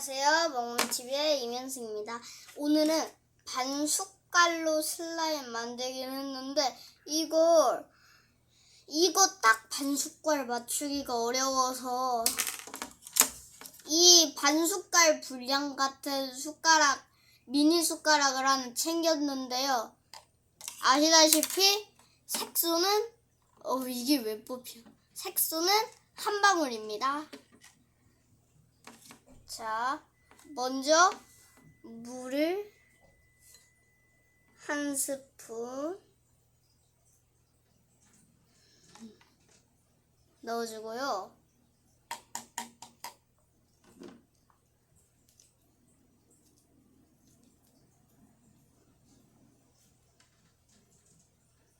안녕하세요. 먹물TV의 이면승입니다. 오늘은 반숟갈로 슬라임 만들기를 했는데 이걸 이거 딱 반숟갈 맞추기가 어려워서 이 반숟갈 분량 같은 숟가락 미니 숟가락을 하나 챙겼는데요. 아시다시피 색소는 어 이게 왜 뽑혀? 색소는 한 방울입니다. 자, 먼저 물을 한 스푼 넣어주고요.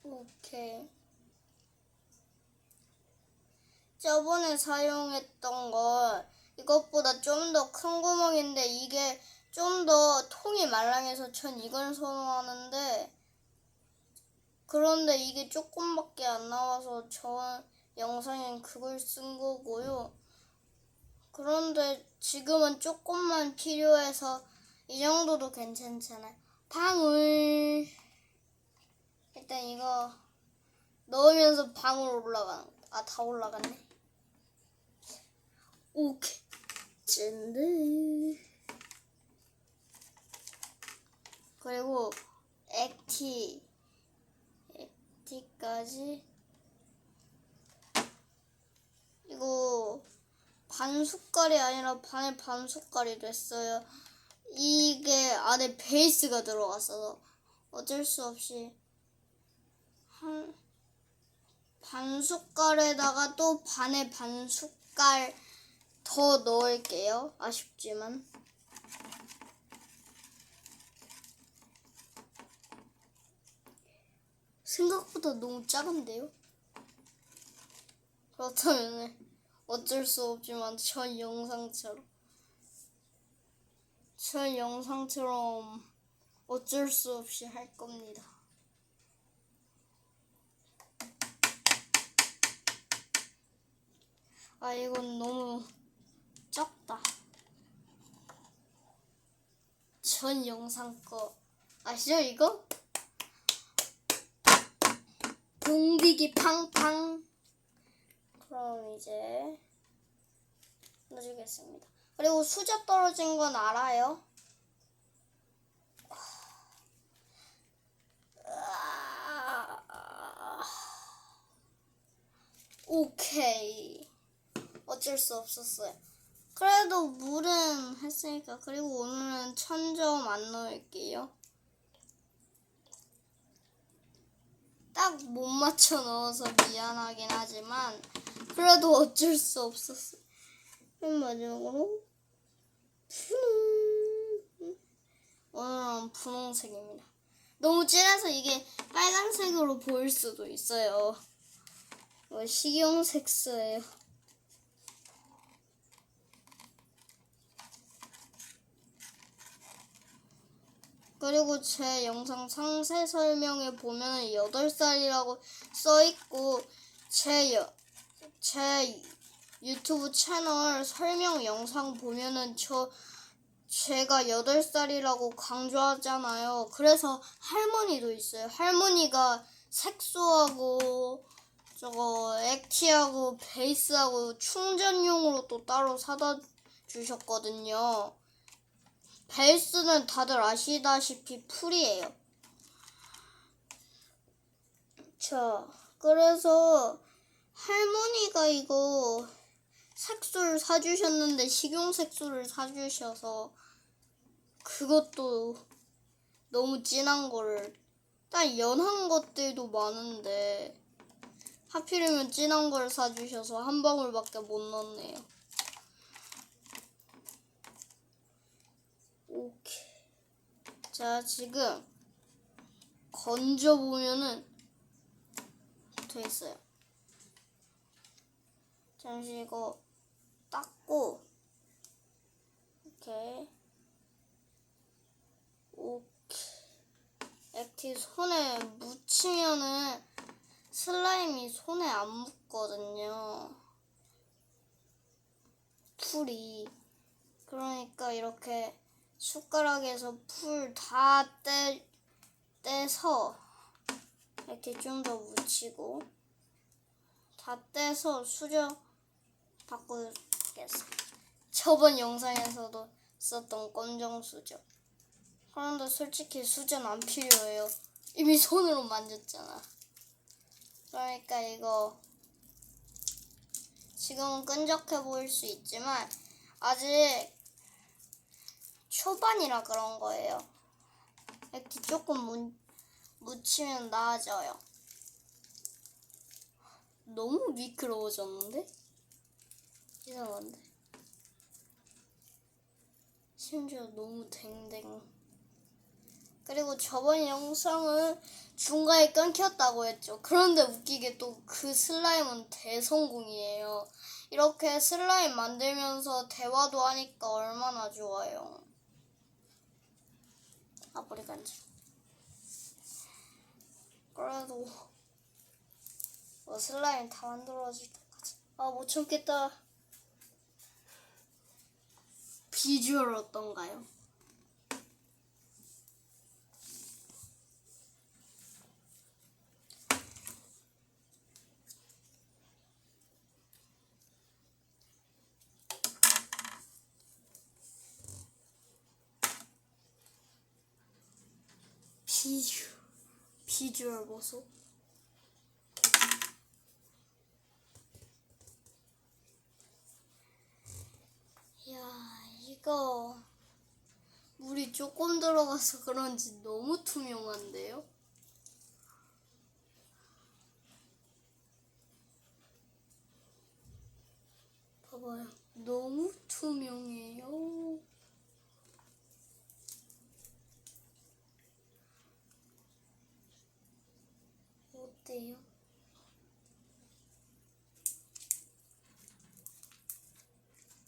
오케이. 저번에 사용했던 걸 이것보다 좀 더 큰 구멍인데 이게 좀 더 통이 말랑해서 전 이걸 선호하는데 그런데 이게 조금밖에 안 나와서 저 영상엔 그걸 쓴 거고요. 그런데 지금은 조금만 필요해서 이 정도도 괜찮잖아요. 방울 일단 이거 넣으면서 방울 올라가는 거. 아, 다 올라갔네. 오케이. 찐드. 그리고 액티. 액티까지. 이거 반 숟갈이 아니라 반의 반 숟갈이 됐어요. 이게 안에 베이스가 들어갔어서 어쩔 수 없이 한 반 숟갈에다가 또 반의 반 숟갈 더 넣을게요. 아쉽지만. 생각보다 너무 작은데요? 그렇다면 어쩔 수 없지만 전 영상처럼 전 영상처럼 어쩔 수 없이 할 겁니다. 아, 이건 너무 적다. 전 영상 거 아시죠, 이거? 동디기 팡팡. 그럼 이제 넣어주겠습니다. 그리고 수저 떨어진 건 알아요? 오케이. 어쩔 수 없었어요. 그래도 물은 했으니까 그리고 오늘은 천점 안 넣을게요. 딱 못 맞춰 넣어서 미안하긴 하지만 그래도 어쩔 수 없었어. 맨 마지막으로 분홍. 오늘은 분홍색입니다. 너무 진해서 이게 빨간색으로 보일 수도 있어요. 어, 식용 색소예요. 그리고 제 영상 상세 설명에 보면 8살이라고 써 있고 제, 여, 제 유튜브 채널 설명 영상 보면은 저 제가 8살이라고 강조하잖아요. 그래서 할머니도 있어요. 할머니가 색소하고 저거 액티하고 베이스하고 충전용으로 또 따로 사다 주셨거든요. 베이스는 다들 아시다시피 풀이에요. 자, 그래서 할머니가 이거 색소를 사주셨는데 식용 색소를 사주셔서 그것도 너무 진한 거를 딱 연한 것들도 많은데 하필이면 진한 걸 사주셔서 한 방울밖에 못 넣네요. 오케이. 자, 지금 건져 보면은 돼 있어요. 잠시 이거 닦고 이렇게 오케이. 액티 손에 묻히면은 슬라임이 손에 안 묻거든요. 풀이 그러니까 이렇게 숟가락에서 풀다 떼, 떼서 이렇게 좀 더 묻히고 다 떼서 수저 바꾸겠어. 저번 영상에서도 썼던 검정 수저. 그런데 솔직히 수저는 안 필요해요. 이미 손으로 만졌잖아. 그러니까 이거 지금은 끈적해 보일 수 있지만 아직 초반이라 그런 거예요. 이렇게 조금 문, 묻히면 나아져요. 너무 미끄러워졌는데? 이상한데? 심지어 너무 댕댕. 그리고 저번 영상은 중간에 끊겼다고 했죠. 그런데 웃기게 또 그 슬라임은 대성공이에요. 이렇게 슬라임 만들면서 대화도 하니까 얼마나 좋아요. 간지. 그래도 어, 슬라임 다 만들어질 때까지. 아, 못 참겠다. 비주얼 어떤가요? 비주 비주얼 보소. 야 이거 물이 조금 들어가서 그런지 너무 투명한데요? 봐봐요. 너무 투명해요. 어때요?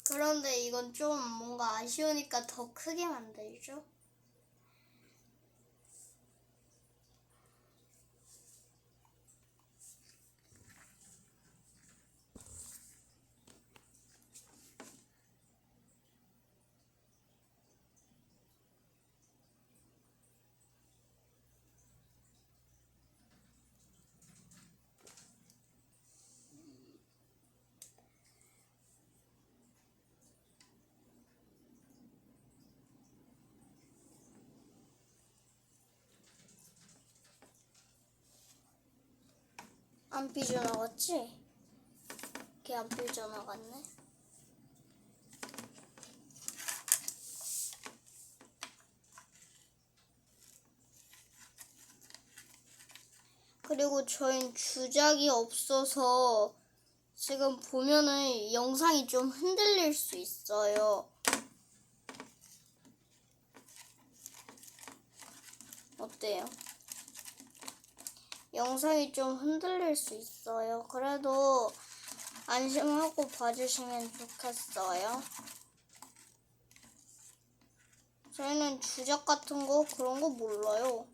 그런데 이건 좀 뭔가 아쉬우니까 더 크게 만들죠? 안 삐져나갔지? 걔 안 삐져나갔네. 그리고 저희는 주작이 없어서 지금 보면은 영상이 좀 흔들릴 수 있어요. 어때요? 영상이 좀 흔들릴 수 있어요. 그래도 안심하고 봐주시면 좋겠어요. 저희는 주작 같은 거 그런 거 몰라요.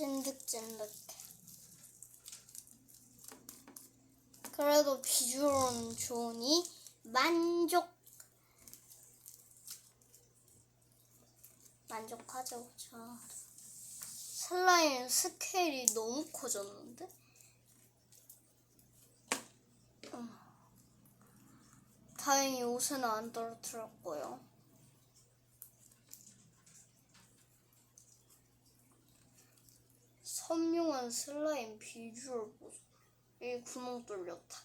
찐득찐득. 그래도 비주얼은 좋으니 만족. 만족하죠. 저 슬라임 스케일이 너무 커졌는데? 음. 다행히 옷은 안 떨어뜨렸고요. 선명한 슬라임 비주얼 보소. 이 구멍 뚫렸다.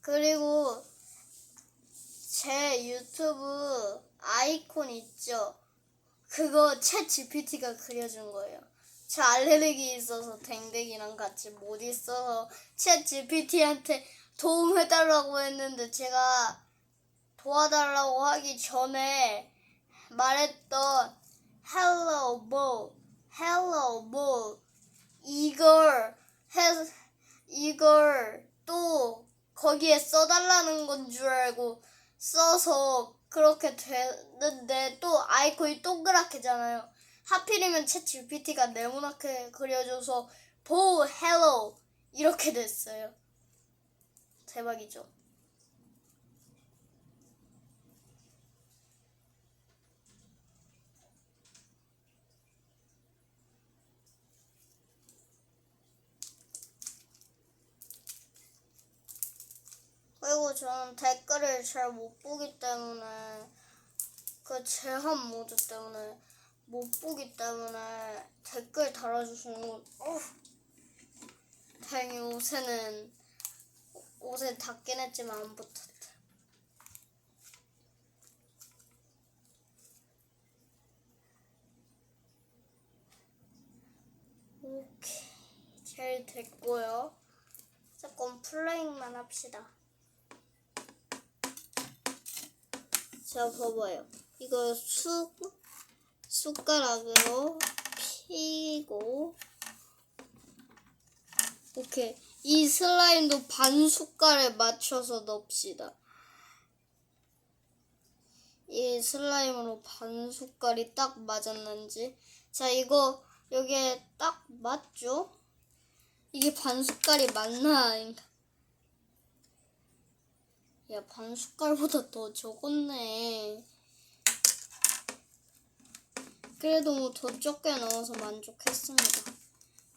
그리고 제 유튜브 아이콘 있죠? 그거 챗 GPT가 그려준 거예요. 저 알레르기 있어서 댕댕이랑 같이 못 있어서 챗 GPT한테 도움해달라고 했는데 제가 도와달라고 하기 전에 말했던 hello 뭐 hello 뭐 이걸 해 이걸 또 거기에 써달라는 건 줄 알고 써서 그렇게 됐는데 또 아이콘이 동그랗게잖아요. 하필이면 챗 GPT가 네모나게 그려줘서 보 헬로 이렇게 됐어요. 대박이죠. 그리고 저는 댓글을 잘 못 보기 때문에 그 제한 모드 때문에 못 보기 때문에 댓글 달아주시는 건 어우, 다행히 옷에는 옷에 닿긴 했지만 안 붙었다. 오케이 잘 됐고요. 조금 플레잉만 합시다. 자, 봐봐요. 이거 숟, 숟가락으로 피고, 오케이. 이 슬라임도 반 숟갈에 맞춰서 넣읍시다. 이 슬라임으로 반 숟갈이 딱 맞았는지. 자, 이거 여기에 딱 맞죠? 이게 반 숟갈이 맞나 아닌가? 야, 반 숟갈보다 더 적었네. 그래도 뭐 더 적게 넣어서 만족했습니다.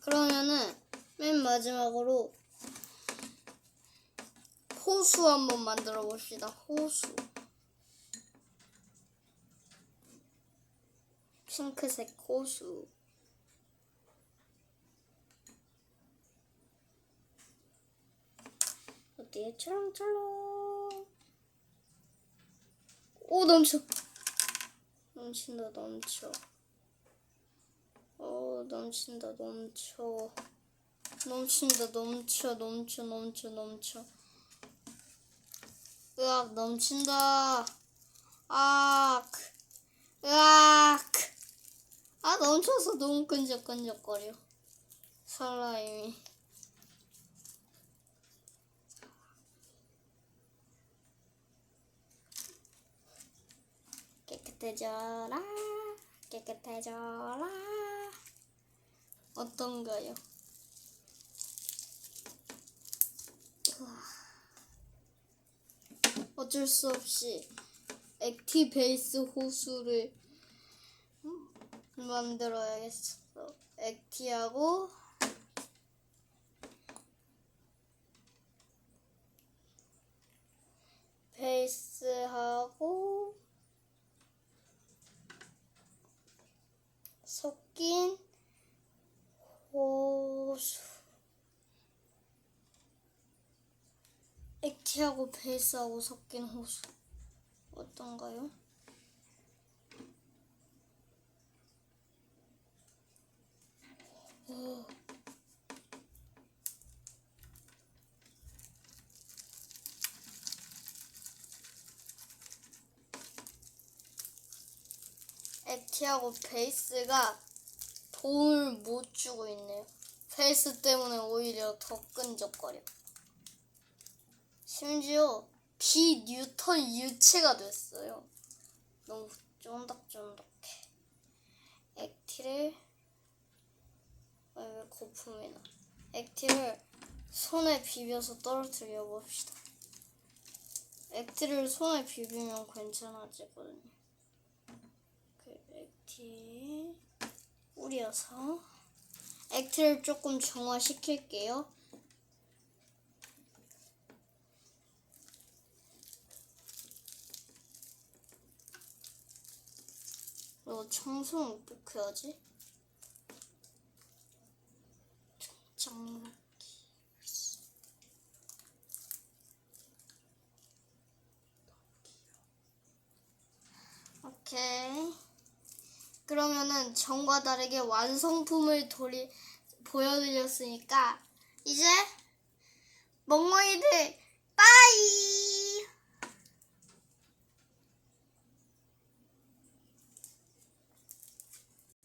그러면은 맨 마지막으로 호수 한번 만들어 봅시다. 호수. 핑크색 호수. 어디에 철렁철렁. 오 넘쳐. 넘친다 넘쳐. 오 넘친다 넘쳐. 넘친다 넘쳐 넘쳐 넘쳐 넘쳐. 으악 넘친다. 악. 으악. 아 넘쳐서 너무 끈적끈적거려. 슬라임이. 깨끗해져라. 깨끗해져라. 어떤가요? 어쩔 수 없이 액티 베이스 호수를 만들어야겠어. 액티하고 섞인 호수 액티하고 베이스하고 섞인 호수 어떤가요? 오. 액티하고 베이스가 도움을 못 주고 있네요. 베이스 때문에 오히려 더 끈적거려. 심지어 비뉴턴 유체가 됐어요. 너무 쫀득쫀득해. 액티를 아, 왜 거품이 나? 액티를 손에 비벼서 떨어뜨려 봅시다. 액티를 손에 비비면 괜찮아지거든요. 그 액티 뿌려서 액티를 조금 정화시킬게요. 그리고 청소는 어떻게 하지? 그러면은 전과 다르게 완성품을 돌이 보여드렸으니까 이제 멍멍이들 빠이!